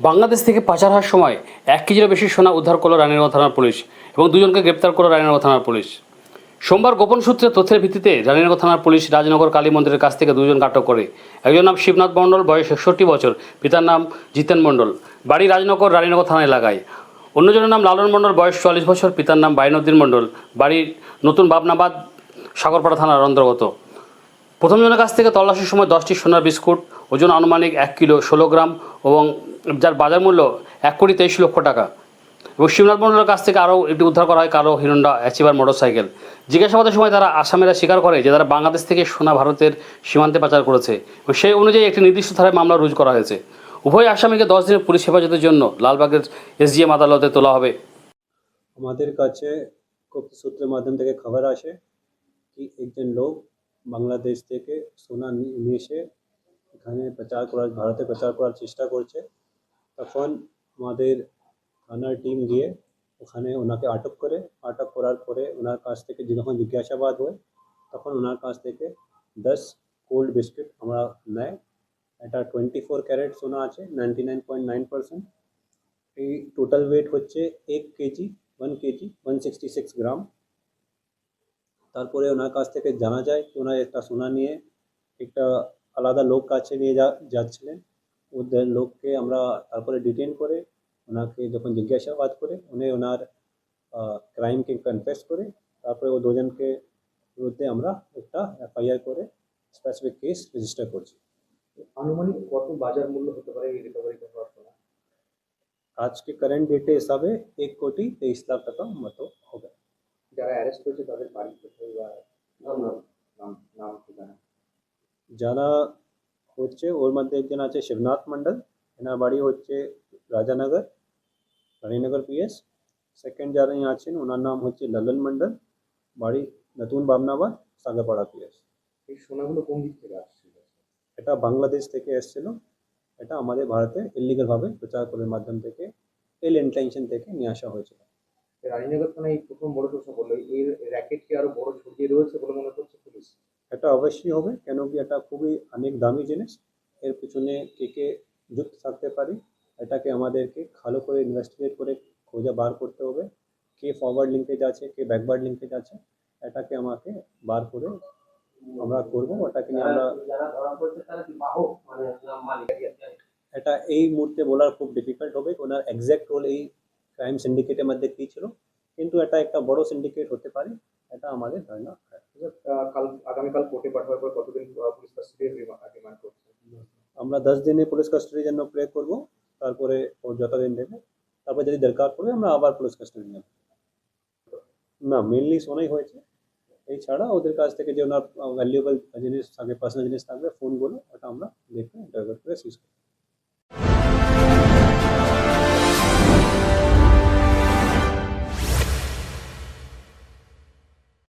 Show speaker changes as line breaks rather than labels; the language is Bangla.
বাংলাদেশ থেকে পাচার হওয়ার সময় এক কেজিরও বেশি সোনা উদ্ধার করল রানীনগর থানার পুলিশ এবং দুজনকে গ্রেপ্তার করল রানীনগর থানার পুলিশ। সোমবার গোপন সূত্রে তথ্যের ভিত্তিতে রানীনগর থানার পুলিশ রাজনগর কালী মন্দিরের কাছ থেকে দুজন আটক করে। একজন নাম শিবনাথ মণ্ডল, বয়স একষট্টি বছর, পিতার নাম জিতেন মণ্ডল। বাড়ি রাজনগর রানীনগর থানা এলাকায় অন্যজনের নাম লালন মণ্ডল, বয়স চুয়াল্লিশ বছর, পিতার নাম বাইনুদ্দিন মণ্ডল। বাড়ি নতুন বাবনাবাদ, সাগরপাড়া থানার অন্তর্গত। প্রথমজনের কাছ থেকে তল্লাশির সময় দশটি সোনার বিস্কুট, ওজন আনুমানিক এক কিলো ষোলো গ্রাম এবং যার বাজার মূল্য এক কোটি তেইশ লক্ষ টাকা। এবং শিবনাথ মণ্ডলের কাছ থেকে আরও একটি উদ্ধার করা হয় কারও হিরোন্ডা অ্যাচিভার মোটরসাইকেল। জিজ্ঞাসাবাদের সময় তারা আসামেরা স্বীকার করে যে তারা বাংলাদেশ থেকে সোনা ভারতের সীমান্তে পাচার করেছে এবং সেই অনুযায়ী একটি নির্দিষ্ট ধারায় মামলা রুজু করা হয়েছে। উভয় আসামিকে দশ দিনের পুলিশ হেফাজতের জন্য লালবাগের এসডিএম আদালতে তোলা হবে।
আমাদের কাছে সূত্রের মাধ্যম থেকে খবর আসে কি একজন লোক বাংলাদেশ থেকে সোনা নিয়ে এসে এখানে প্রচার করার, ভারতে প্রচার করার চেষ্টা করছে। তখন আমাদের থানার টিম গিয়ে ওখানে ওনাকে আটক করে, আটক করার পরে ওনার কাছ থেকে যখন জিজ্ঞাসাবাদ হয়, তখন ওনার কাছ থেকে দশ কোল্ড বিস্কিট আমরা নেয়। এটা টোয়েন্টি ফোর ক্যারেট সোনা আছে ninety nine point nine percent এই টোটাল ওয়েট হচ্ছে এক KG one KG one sixty six gram তারপরে ওনার কাছ থেকে জানা যায় কি ওনার একটা সোনা নিয়ে একটা আলাদা লোক কাছে নিয়ে যা, যাচ্ছিলেন। ওদের লোককে আমরা তারপরে ডিটেন করে ওনাকে যখন জিজ্ঞাসাবাদ করে উনি ওনার ক্রাইমকে কনফেস করে তারপরে ও দুজনকে বিরুদ্ধে আমরা একটা এফআইআর করে স্পেসিফিক কেস রেজিস্টার করছি
আনুমানিক কত বাজার মূল্য হতে পারে এই রিকভারি করার সময়
আজকে কারেন্ট ডেটে হিসাবে এক কোটি তেইশ লাখ টাকা মতো হবে
যারা অ্যারেস্ট হয়েছে তাদের বাড়ি কোথায় বা নাম নাম নাম ঠিকানা
যারা হচ্ছে ওর মধ্যে একজন আছে শিবনাথ মণ্ডল এনার বাড়ি হচ্ছে রাজানগর রানীনগর পিএস সেকেন্ড যারা আছেন ওনার নাম হচ্ছে ললন মণ্ডল বাড়ি নতুন বামনাবাদ সাগরপাড়া পিএস
এই সোনাগুলো কোন দিক থেকে আসছিল?
এটা বাংলাদেশ থেকে এসেছিল। এটা আমাদের ভারতে ইলিগালভাবে প্রচার করার মাধ্যম থেকে এল ইন্টেনশন থেকে নিয়ে আসা হয়েছিল।
রানীনগর থানায় এই প্রথম বড় প্রশ্ন বলল এর র্যাকেট কি আরও বড় ছড়িয়ে রয়েছে বলে মনে করছে পুলিশ?
এটা অবশ্যই হবে কেন কি এটা খুবই অনেক দামি জিনিস। এর পিছনে কে কে যুক্ত থাকতে পারি, এটাকে আমাদেরকে ভালো করে ইনভেস্টিগেট করে খোঁজা বার করতে হবে। কে ফরওয়ার্ড লিঙ্কেজ আছে, কে ব্যাকওয়ার্ড লিঙ্কেজ আছে, এটাকে আমাকে বার করে আমরা করব, ওটাকে নিয়ে আমরা এটা এই মুহূর্তে বলার খুব ডিফিকাল্ট হবে, ওনার এক্স্যাক্ট রোল এই ক্রাইম সিন্ডিকেটের মধ্যে কী ছিল, কিন্তু এটা একটা বড় সিন্ডিকেট হতে পারে। এটা আমাদের ধারণা
কাল আগামীকাল কোর্টে পাঠাবার পর কতদিন আহ, পুলিশ কাস্টডির রিমান্ড করছে
আমরা দশ দিনে পুলিশ কাস্টডির জন্য প্রে করব তারপরে ও যতদিন দেবে তারপর যদি দরকার পড়ে আমরা আবার পুলিশ কাস্টডি নেব। না মেনলি শোনাই হয়েছে। এছাড়া ওদের কাছ থেকে যে ওনার ভ্যালুয়েবল জিনিস থাকে পার্সোনাল জিনিস থাকবে ফোনগুলো ওটা আমরা দেখে ইন্টারভিউ করে সিজ করব।